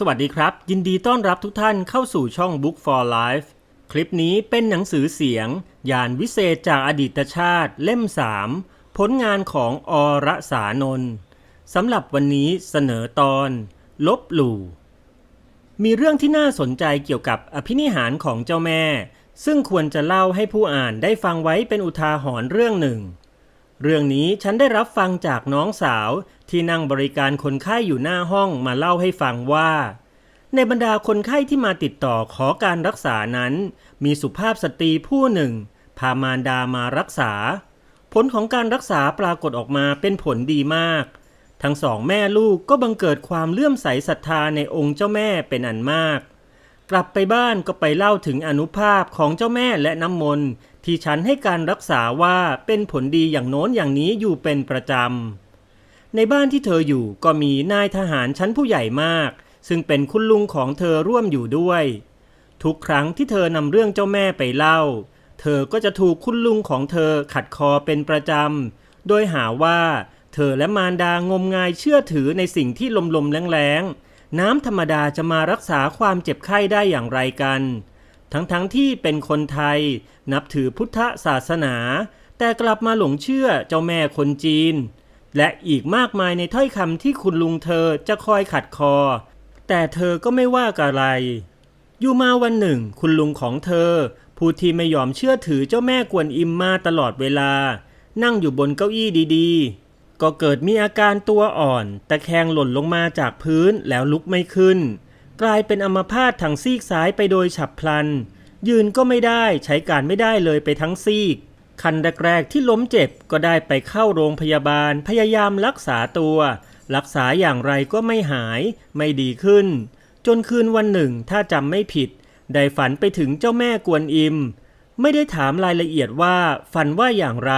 สวัสดีครับ ยินดีต้อนรับทุกท่านเข้าสู่ช่อง Book for Life คลิปนี้เป็นหนังสือเสียง ยานวิเศษจากอดีตชาติเล่ม 3 ผลงานของอรสานนท์สำหรับวันนี้เสนอตอน ลบหลู่ มีเรื่องที่น่าสนใจเกี่ยวกับอภินิหารของเจ้าแม่ ซึ่งควรจะเล่าให้ผู้อ่านได้ฟังไว้เป็นอุทาหรณ์เรื่องหนึ่ง เรื่องนี้ฉันได้รับฟังจากน้องสาวที่นั่งบริการคนไข้อยู่หน้าห้องมาเล่าให้ฟังว่า ในบรรดาคนไข้ที่มาติดต่อขอการรักษานั้น มีสุภาพสตรีผู้หนึ่ง พามารดามารักษา ผลของการรักษาปรากฏออกมาเป็นผลดีมาก ทั้งสองแม่ลูกก็บังเกิดความเลื่อมใสศรัทธาในองค์เจ้าแม่เป็นอันมาก กลับไปบ้านก็ไปเล่าถึงอนุภาพของเจ้าแม่และน้ำมนต์ ที่ฉันให้การรักษาว่าเป็นผลดีอย่างโน้นอย่างนี้อยู่เป็นประจำ ในบ้านที่เธออยู่ก็มีนายทหารชั้นผู้ใหญ่มาก ซึ่งเป็นคุณลุงของเธอร่วมอยู่ด้วย ทุกครั้งที่เธอนำเรื่องเจ้าแม่ไปเล่า เธอก็จะถูกคุณลุงของเธอขัดคอเป็นประจำ โดยหาว่าเธอและมารดางมงายเชื่อถือในสิ่งที่ลมๆแรงๆน้ำธรรมดาจะมารักษาความเจ็บไข้ได้อย่างไรกัน ทั้งๆทที่เป็นคนไทยนับถือพุทธศาสนา แต่กลับมาหลงเชื่อเจ้าแม่คนจีน และอีกมากมายในถ้อยคำที่คุณลุงเธอจะคอยขัดคอ แต่เธอก็ไม่ว่าอะไร อยู่มาวันหนึ่ง คุณลุงของเธอ ผู้ที่ไม่ยอมเชื่อถือเจ้าแม่กวนอิมมาตลอดเวลา นั่งอยู่บนเก้าอี้ดีๆ ก็เกิดมีอาการตัวอ่อน ตะแคงหล่นลงมาจากพื้นแล้วลุกไม่ขึ้น กลายเป็นอัมพาตทางซีกซ้ายไปโดยฉับพลัน ยืนก็ไม่ได้ใช้การไม่ได้เลยไปทั้งซีก คันแรกๆที่ล้มเจ็บก็ได้ไปเข้าโรงพยาบาลพยายามรักษาตัว รักษาอย่างไรก็ไม่หาย ไม่ดีขึ้น จนคืนวันหนึ่งถ้าจำไม่ผิด ได้ฝันไปถึงเจ้าแม่กวนอิม ไม่ได้ถามรายละเอียดว่าฝันว่าอย่างไร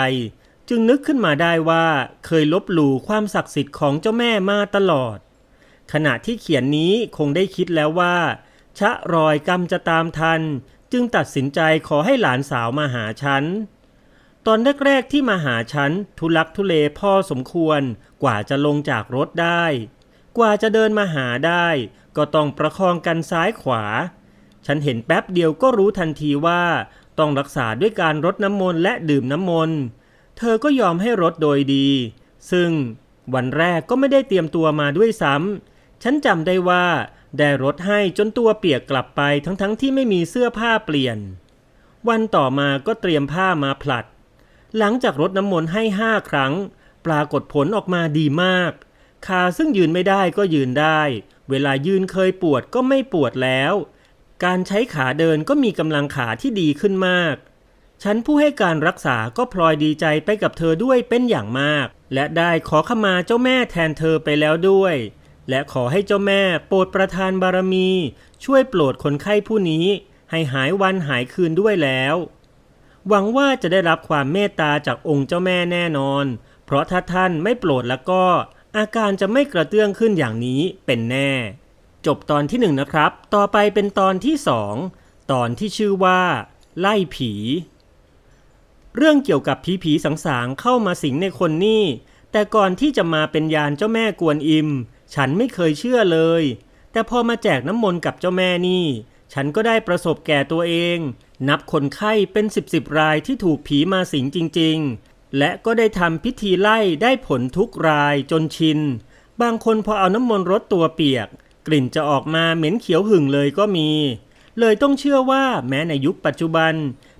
จึงนึกขึ้นมาได้ว่าเคยลบหลู่ความศักดิ์สิทธิ์ของเจ้าแม่มาตลอด ขณะที่เขียนนี้คงได้คิดแล้วว่า ชะรอยกรรมจะตามทัน จึงตัดสินใจขอให้หลานสาวมาหาฉัน ตอนแรกๆที่มาหาฉัน ทุลักทุเลพ่อสมควรกว่าจะลงจากรถได้ กว่าจะเดินมาหาได้ ก็ต้องประคองกันซ้ายขวา ฉันเห็นแป๊บเดียวก็รู้ทันทีว่าต้องรักษาด้วยการรดน้ำมนต์และดื่มน้ำมนต์ เธอก็ยอมให้รดโดยดี ซึ่งวันแรกก็ไม่ได้เตรียมตัวมาด้วยซ้ำ ฉันจำได้ว่าได้รดให้จนตัวเปียกกลับไปทั้งๆทที่ไม่มีเสื้อผ้าเปลี่ยน วันต่อมาก็เตรียมผ้ามาผลัด หลังจากรดน้ำมนต์ให้ห้าครั้ง ปรากฏผลออกมาดีมาก ขาซึ่งยืนไม่ได้ก็ยืนได้ เวลายืนเคยปวดก็ไม่ปวดแล้ว การใช้ขาเดินก็มีกำลังขาที่ดีขึ้นมาก ฉันผู้ให้การรักษาก็พลอยดีใจไปกับเธอด้วยเป็นอย่างมาก และได้ขอขมาเจ้าแม่แทนเธอไปแล้วด้วย และขอให้เจ้าแม่โปรดประทานบารมี ช่วยโปรดคนไข้ผู้นี้ ให้หายวันหายคืนด้วยแล้ว หวังว่าจะได้รับความเมตตาจากองค์เจ้าแม่แน่นอน เพราะถ้าท่านไม่โปรดแล้วก็ อาการจะไม่กระเตื้องขึ้นอย่างนี้เป็นแน่ จบตอนที่หนึ่งนะครับ ต่อไปเป็นตอนที่สองตอนที่ชื่อว่า ไล่ผี เรื่องเกี่ยวกับผีผีสังสางๆเข้ามาสิงในคนนี่แต่ก่อนที่จะมาเป็นยานเจ้าแม่กวนอิม ฉันไม่เคยเชื่อเลย แต่พอมาแจกน้ำมนต์กับเจ้าแม่นี่ ฉันก็ได้ประสบแก่ตัวเอง นับคนไข้เป็นสิบสิบรายที่ถูกผีมาสิงจริง ๆ และก็ได้ทำพิธีไล่ได้ผลทุกรายจนชิน บางคนพอเอาน้ำมนต์รดตัวเปียก กลิ่นจะออกมาเหม็นเขียวหึ่งเลยก็มี เลยต้องเชื่อว่าแม้ในยุคปัจจุบัน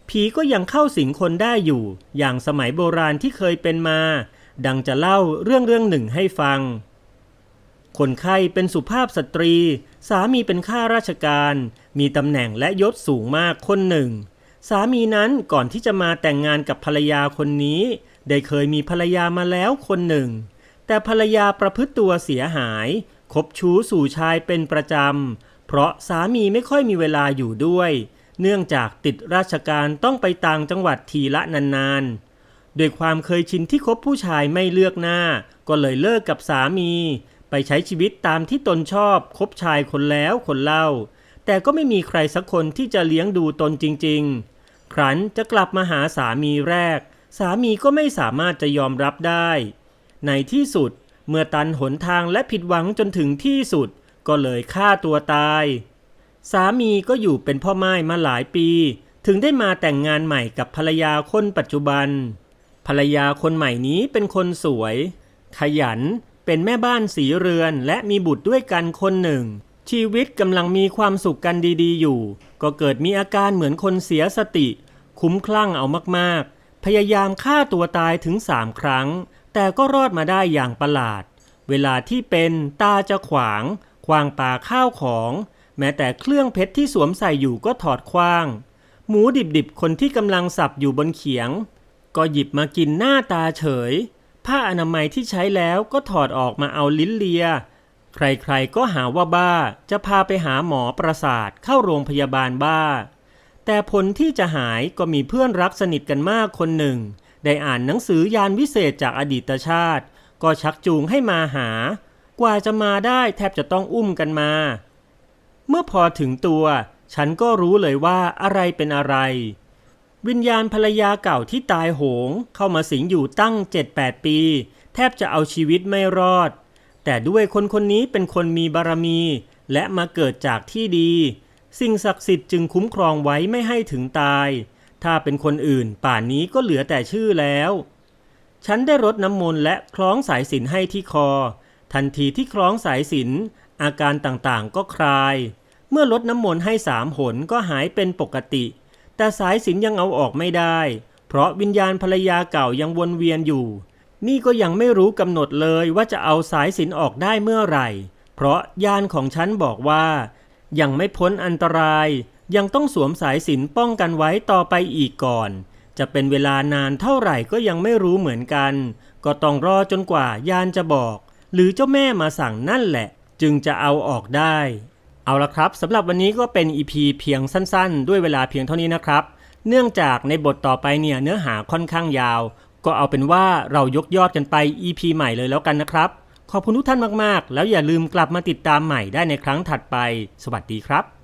ผีก็ยังเข้าสิงคนได้อยู่ อย่างสมัยโบราณที่เคยเป็นมา ดังจะเล่าเรื่องเรื่องหนึ่งให้ฟัง คนไข้เป็นสุภาพสตรี สามีเป็นข้าราชการ มีตำแหน่งและยศสูงมากคนหนึ่ง สามีนั้นก่อนที่จะมาแต่งงานกับภรรยาคนนี้ ได้เคยมีภรรยามาแล้วคนหนึ่ง แต่ภรรยาประพฤติตัวเสียหาย คบชู้สู่ชายเป็นประจำ เพราะสามีไม่ค่อยมีเวลาอยู่ด้วย เนื่องจากติดราชการต้องไปต่างจังหวัดทีละนานๆ ด้วยความเคยชินที่คบผู้ชายไม่เลือกหน้า ก็เลยเลิกกับสามี ไปใช้ชีวิตตามที่ตนชอบคบชายคนแล้วคนเล่า แต่ก็ไม่มีใครสักคนที่จะเลี้ยงดูตนจริง ๆ ครั้นจะกลับมาหาสามีแรก สามีก็ไม่สามารถจะยอมรับได้ ในที่สุดเมื่อตันหนทางและผิดหวังจนถึงที่สุด ก็เลยฆ่าตัวตาย สามีก็อยู่เป็นพ่อไม้มาหลายปี ถึงได้มาแต่งงานใหม่กับภรรยาคนปัจจุบัน ภรรยาคนใหม่นี้เป็นคนสวย ขยัน เป็นแม่บ้านสีเรือนและมีบุตรด้วยกันคนหนึ่ง ชีวิตกำลังมีความสุขกันดีๆ อยู่ ก็เกิดมีอาการเหมือนคนเสียสติ คุ้มคลั่งเอามากๆ พยายามฆ่าตัวตายถึงสามครั้ง แต่ก็รอดมาได้อย่างประหลาด เวลาที่เป็นตาจะขวางควางปาข้าวของ แม้แต่เครื่องเพชรที่สวมใส่อยู่ก็ถอดคว้าง หมูดิบๆคนที่กำลังสับอยู่บนเขียง ก็หยิบมากินหน้าตาเฉย ผ้าอนามัยที่ใช้แล้วก็ถอดออกมาเอาลิ้นเลีย ใครๆก็หาว่าบ้าจะพาไปหาหมอประสาทเข้าโรงพยาบาลบ้า แต่ผลที่จะหายก็มีเพื่อนรักสนิทกันมากคนหนึ่ง ได้อ่านหนังสือยานวิเศษจากอดีตชาติ ก็ชักจูงให้มาหา กว่าจะมาได้แทบจะต้องอุ้มกันมา เมื่อพอถึงตัว ฉันก็รู้เลยว่าอะไรเป็นอะไร วิญญาณภรรยาเก่าที่ตายโหงเข้ามาสิงอยู่ตั้ง 7-8 ปี แทบจะเอาชีวิตไม่รอด แต่ด้วยคนคนนี้เป็นคนมีบารมี และมาเกิดจากที่ดี สิ่งศักดิ์สิทธิ์จึงคุ้มครองไว้ไม่ให้ถึงตาย ถ้าเป็นคนอื่นป่านนี้ก็เหลือแต่ชื่อแล้ว ฉันได้รดน้ำมนต์และคล้องสายสิญจนให้ที่คอ ทันทีที่คล้องสายสิญจนอาการต่างๆก็คลาย เมื่อลดน้ำมนต์ให้สามหนก็หายเป็นปกติ แต่สายสินยังเอาออกไม่ได้ เพราะวิญญาณภรรยาเก่ายังวนเวียนอยู่ นี่ก็ยังไม่รู้กำหนดเลยว่าจะเอาสายสินออกได้เมื่อไหร่ เพราะยานของฉันบอกว่า ยังไม่พ้นอันตราย ยังต้องสวมสายสินป้องกันไว้ต่อไปอีกก่อน จะเป็นเวลานานเท่าไหร่ก็ยังไม่รู้เหมือนกัน ก็ต้องรอจนกว่ายานจะบอก หรือเจ้าแม่มาสั่งนั่นแหละ จึงจะเอาออกได้ เอาละครับสำหรับวันนี้ก็เป็น EP เพียงสั้นๆ ด้วยเวลาเพียงเท่านี้นะครับ เนื่องจากในบทต่อไปเนี่ยเนื้อหาค่อนข้างยาว ก็เอาเป็นว่าเรายกยอดกันไป EP ใหม่เลยแล้วกันนะครับ ขอบคุณทุกท่านมากๆ แล้วอย่าลืมกลับมาติดตามใหม่ได้ในครั้งถัดไป สวัสดีครับ